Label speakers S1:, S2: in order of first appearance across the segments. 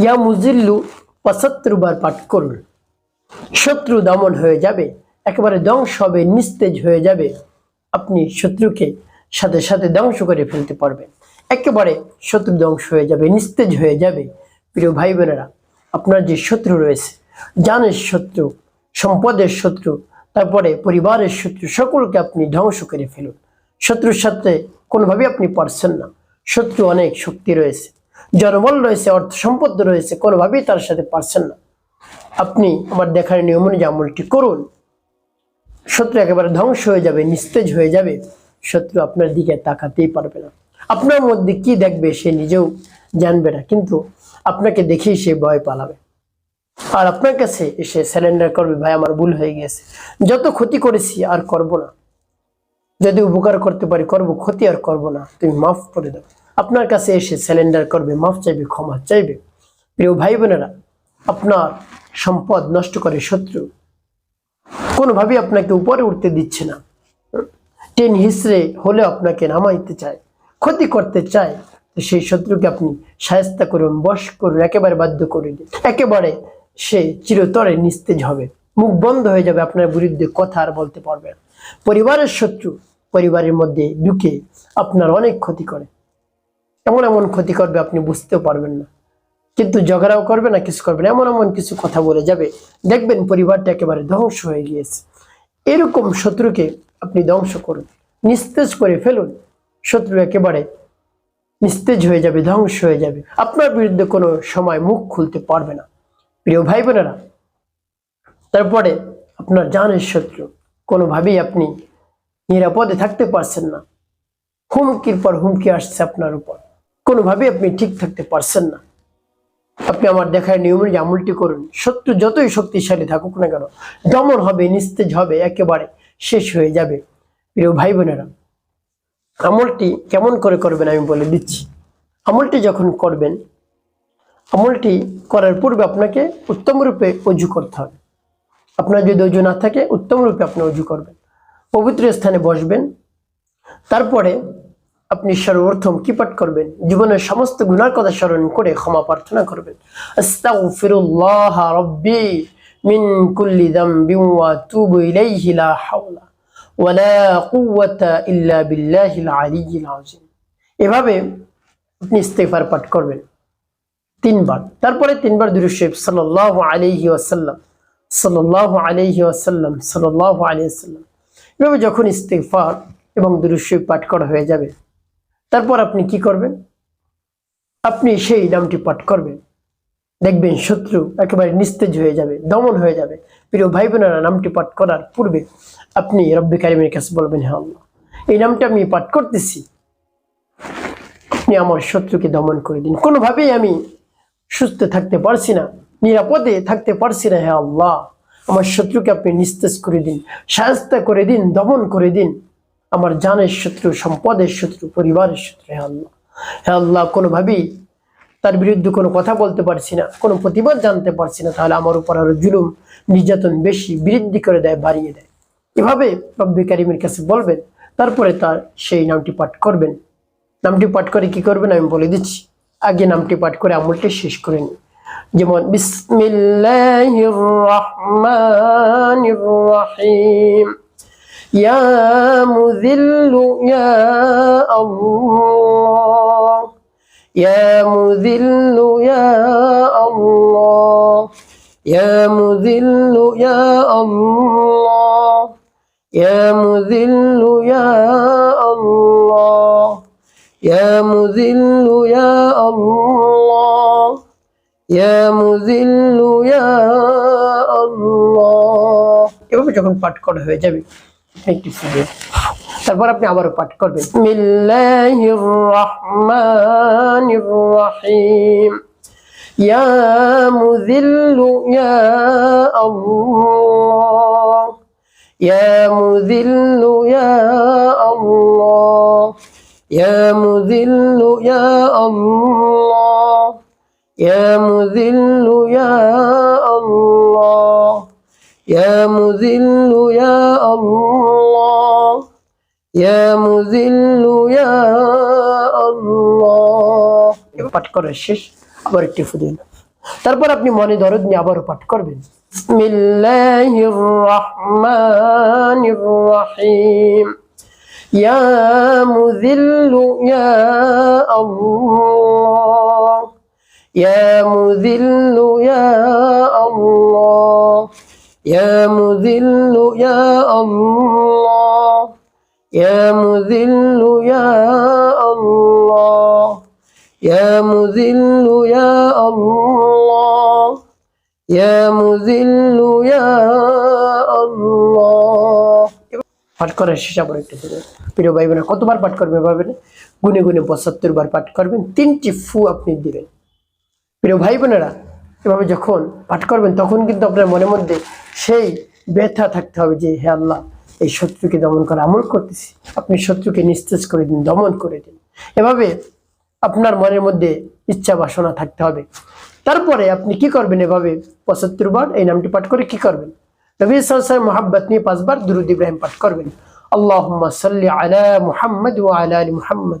S1: ইয়া মুজিল্লু পঁচাত্তর পাঠ করুন। শত্রু দমন হয়ে যাবে, একেবারে ধ্বংস হবে, নিস্তেজ হয়ে যাবে। আপনি শত্রুকে সাথে সাথে ধ্বংস করে ফেলতে পারবেন। একেবারে শত্রু ধ্বংস হয়ে যাবে, নিস্তেজ হয়ে যাবে। প্রিয় ভাই বোনেরা আপনার যে শত্রু রয়েছে, জানের শত্রু, সম্পদের শত্রু, তারপরে পরিবারের শত্রু, সকলকে আপনি ধ্বংস করে ফেলুন। শত্রুর সাথে কোনোভাবেই আপনি পারছেন না। শত্রু অনেক শক্তি রয়েছে। জনবল রয়েছে, অর্থ সম্পদ রয়েছে, কোনোভাবেই তার সাথে পারছেন না। আপনি আমার দেখার নিয়ম অনুযায়ী আমলটি করুন। শত্রু একেবারে ধ্বংস হয়ে যাবে, নিস্তেজ হয়ে যাবে। শত্রু আপনার দিকে তাকাতেই পারবে না। আপনার মধ্যে কি দেখবে সে নিজেও জানবে না, কিন্তু আপনাকে দেখেই সে ভয় পালাবে। আর আপনার কাছে এসে স্যালেন্ডার করবে, ভাই, আমার ভুল হয়ে গেছে। যত ক্ষতি করেছি আর করব না। যদি উপকার করতে পারি, করব, ক্ষতি আর করব না। তুমি মাফ করে দাও আপনার কাছে এসে স্যালেন্ডার করবে, মাফ চাইবে, ক্ষমা চাইবে। প্রিয় ভাই বোনেরা আপনার সম্পদ নষ্ট করে শত্রু। কোনোভাবেই আপনাকে উপরে উঠতে দিচ্ছে না। টেন হিসড়ে হলেও আপনাকে নামাইতে চায়, ক্ষতি করতে চায়, তো সেই শত্রুকে আপনি সায়স্তা করুন, বশ করুন, একেবারে বাধ্য করে দিন। একেবারে সে চিরতরে নিস্তেজ হবে। মুখ বন্ধ হয়ে যাবে, আপনার বিরুদ্ধে কথা আর বলতে পারবে না। পরিবারের শত্রু পরিবারের মধ্যে ঢুকে আপনার অনেক ক্ষতি করে। এমন এমন ক্ষতি করবে আপনি বুঝতেও পারবেন না। কিন্তু ঝগড়াও করবে না, কিছু করবে না, এমন এমন কিছু কথা বলে যাবে। দেখবেন পরিবারটা একেবারে ধ্বংস হয়ে গিয়েছে। এরকম শত্রুকে আপনি ধ্বংস করুন, নিস্তেজ করে ফেলুন। শত্রু একেবারে নিস্তেজ হয়ে যাবে, ধ্বংস হয়ে যাবে। আপনার বিরুদ্ধে কোনো সময় মুখ খুলতে পারবে না। প্রিয় ভাই বোনেরা তারপরে আপনার জানের শত্রু, কোনোভাবেই আপনি নিরাপদে থাকতে পারছেন না। হুমকির পর হুমকি আসছে আপনার উপর। কোনোভাবেই আপনি ঠিক থাকতে পারছেন না। আপনি আমার দেখায় নিয়ম অনুযায়ী আমলটি করুন। শত্রু যতই শক্তিশালী থাকুক না কেন, দমন হবে, নিস্তেজ হবে, একেবারে শেষ হয়ে যাবে। প্রিয় ভাই বোনেরা আমলটি কেমন করে করবেন আমি বলে দিচ্ছি। আমলটি যখন করবেন, আমলটি করার পূর্বে আপনাকে উত্তম রূপে অজু করতে হবে। আপনার যদি অজু না থাকে, উত্তম রূপে আপনি অজু করবেন। পবিত্র স্থানে বসবেন। তারপরে আপনি সর্বপ্রথম কি পাঠ করবেন? জীবনের সমস্ত গুনার কথা স্মরণ করে ক্ষমা প্রার্থনা করবেন। আস্তাগফিরুল্লাহ রাব্বি মিন কুল্লি এভাবে আপনি ইস্তেগফার পাঠ করবেন। তিনবার। তারপরে তিনবার দুরূদ শরীফ সাল্লাল্লাহু আলাইহি ওয়াসাল্লাম, সাল্লাল্লাহু আলাইহি ওয়াসাল্লাম, সাল্লাল্লাহু আলাইহি ওয়াসাল্লাম। এভাবে যখন ইস্তেগফার এবং দুরূদ পাঠ করা হয়ে যাবে তারপর আপনি কি করবেন? আপনি সেই নামটি পাঠ করবেন। দেখবেন শত্রু একেবারে নিস্তেজ হয়ে যাবে, দমন হয়ে যাবে। প্রিয় ভাই বোনেরা নামটি পাঠ করার পূর্বে আপনি রব্বি কারিমের কাছে বলবেন হ্যাঁ আল্লাহ, এই নামটা আমি পাঠ করতেছি। আপনি আমার শত্রুকে দমন করে দিন। কোনোভাবেই আমি সুস্থ থাকতে পারছি না, নিরাপদে থাকতে পারছি না হ্যাঁ আল্লাহ। আমার শত্রুকে আপনি নিস্তেজ করে দিন সাহস্তা করে দিন, দমন করে দিন। আমার জানের শত্রু, সম্পদের শত্রু, পরিবারের শত্রু হ্যাঁ আল্লাহ। হ্যাঁ আল্লাহ, কোনোভাবেই তার বিরুদ্ধে কোনো কথা বলতে পারছি না, কোনো প্রতিবাদ জানতে পারছি না, তাহলে আমার উপর আরও জুলুম, নির্যাতন বেশি, বৃদ্ধি করে দেয়, বাড়িয়ে দেয়। এভাবে রব্বি কারিমের কাছে বলবেন, তারপরে তার সেই নামটি পাঠ করবেন। নামটি পাঠ করে কি করবেন আমি বলে দিচ্ছি। আগে নামটি পাঠ করে আমলটি শেষ করে নিই। যেমন, বিসমিল্লাহির রহমানির রহিম। ইয়া মুযিল্লু ইয়া আল্লাহ ইয়া মুযিল্লু ইয়া আল্লাহ ইয়া মুযিল্লু ইয়া আল্লাহ ইয়া মুযিল্লু ইয়া আল্লাহ ইয়া মুযিল্লু ইয়া আল্লাহ ইয়া মুযিল্লু ইয়া আল্লাহ এভাবে যখন পাঠ করা হয়ে যাবে তারপর আপনি আবারও পাঠ করবেন বিসমিল্লাহির রহমানির রহিম ইয়া মুযিল্লু ইয়া আল্লাহ ইয়া মুযিল্লু ইয়া আল্লাহ ইয়া মুযিল্লু ইয়া আল্লাহ ইয়া মুযিল্লু ইয়া আল্লাহ মুযিল্লু ইয়া আল্লাহ ইয়া মুযিল্লু ইয়া আল্লাহ এবার পাঠ করা শেষ, আবার একটি ফুদিন তারপর আপনি মনে দরদ নিয়ে আবারও পাঠ করবেন। বিসমিল্লাহির রহমানির রহিম ইয়া মুযিল্লু ইয়া আল্লাহ। ইয়া মুযিল্লু ইয়া আল্লাহ। ইয়া মুযিল্লু ইয়া আল্লাহ ইয়া মুযিল্লু ইয়া আল্লাহ يا مذل يا الله يا مذل يا الله পাঠ করার শেষ আবার একটু করে প্রিয় ভাই বোনেরা কতবার পাঠ করবে ভাবেন গুনে গুনে পঁচাত্তর বার পাঠ করবেন তিনটি ফু আপনি দিবেন প্রিয় ভাই বোনেরা এভাবে যখন পাঠ করবেন, তখন কিন্তু আপনার মনের মধ্যে সেই ব্যথা থাকতে হবে যে, হে আল্লাহ, এই শত্রুকে দমন করা আমল করতেছি। আপনি শত্রুকে নিস্তেজ করে দিন, দমন করে দিন। এভাবে আপনার মনের মধ্যে ইচ্ছা বাসনা থাকতে হবে। তারপরে আপনি কি করবেন এভাবে? পঁচাত্তর বার এই নামটি পাঠ করে কি করবেন? নবী মোহাব্বত নিয়ে পাঁচবার দুরুদ ইব্রাহিম পাঠ করবেন। আল্লাহ সাল্লি আলা মুহাম্মদ ও আলা আলী মুহাম্মদ।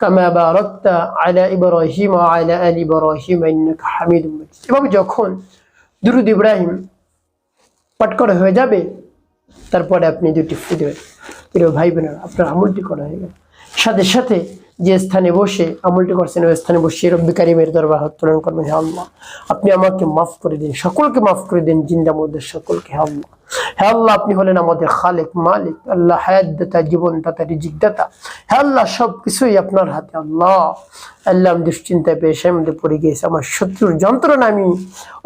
S1: কামা বারাকতা আলা ইব্রাহিম আলা আলি ইব্রাহিম ইন্নাকা হামিদুম মাজিদ এভাবে যখন দুরুদ ইব্রাহিম পাঠ হয়ে যাবে, তারপরে আপনি দুটি দেবেন। প্রিয় ভাই বোনেরা আপনার আমলটি করা হয়ে গেল। সাথে সাথে যে স্থানে বসে আমলটি করছেন, ওই স্থানে বসে রব্বি কারিমের দরবার হাত করবেন হে আল্লাহ। আপনি আমাকে মাফ করে দিন, সকলকে মাফ করে দিন, জিন্দা মধ্যে সকলকে, হে আল্লাহ। হে আল্লাহ, আপনি হলেন আমাদের খালেক, মালিক। আল্লাহ হায়াত দাতা জীবন দাতা রিজিক দাতা হে আল্লাহ সব কিছুই আপনার হাতে। আল্লাহ আল্লাহ আমি দুশ্চিন্তায়, পেরেশানির মধ্যে পড়ে গিয়েছি। আমার শত্রুর যন্ত্রণা আমি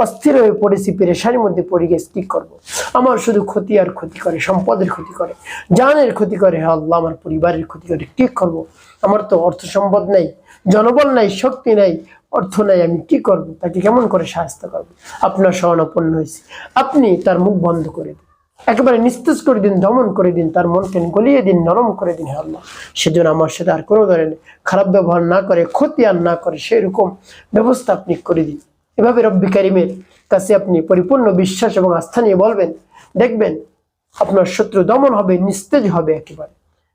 S1: অস্থির হয়ে পড়েছি, পেরেশানির মধ্যে পড়ে গেছি কি করব? আমার শুধু ক্ষতি আর ক্ষতি করে, সম্পদের ক্ষতি করে, জানের ক্ষতি করে। হে আল্লাহ, আমার পরিবারের ক্ষতি করে। কি করব। আমার তো অর্থ সম্পদ নেই, জনবল নাই, শক্তি নেই অর্থ নাই, আমি কি করব? তাকে কেমন করে সাহায্য করব? আপনার শরণাপন্ন হয়েছি। আপনি তার মুখ বন্ধ করে দিন। একেবারে নিস্তেজ করে দিন, দমন করে দিন, তার মনকে গলিয়ে দিন, নরম করে দিন আল্লাহ। সেজন্য আমার সাথে আর কোনো ধরনের খারাপ ব্যবহার না করে ক্ষতি আর না করে, সেরকম ব্যবস্থা আপনি করে দিন। এভাবে রব্বি কারিমের কাছে আপনি পরিপূর্ণ বিশ্বাস এবং আস্থা নিয়ে বলবেন, দেখবেন আপনার শত্রু দমন হবে, নিস্তেজ হবে একেবারে।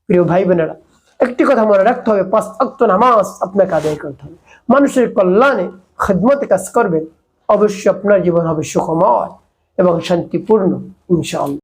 S1: প্রিয় ভাই বোনেরা একটি কথা মনে রাখতে হবে, পাঁচ অক্ত নামাজ আপনাকে আদায় করতে হবে। মানুষের কল্যাণে খেদমতে কাজ করবেন অবশ্যই আপনার জীবন হবে সুখময় এবং শান্তিপূর্ণ ইনশাআল্লাহ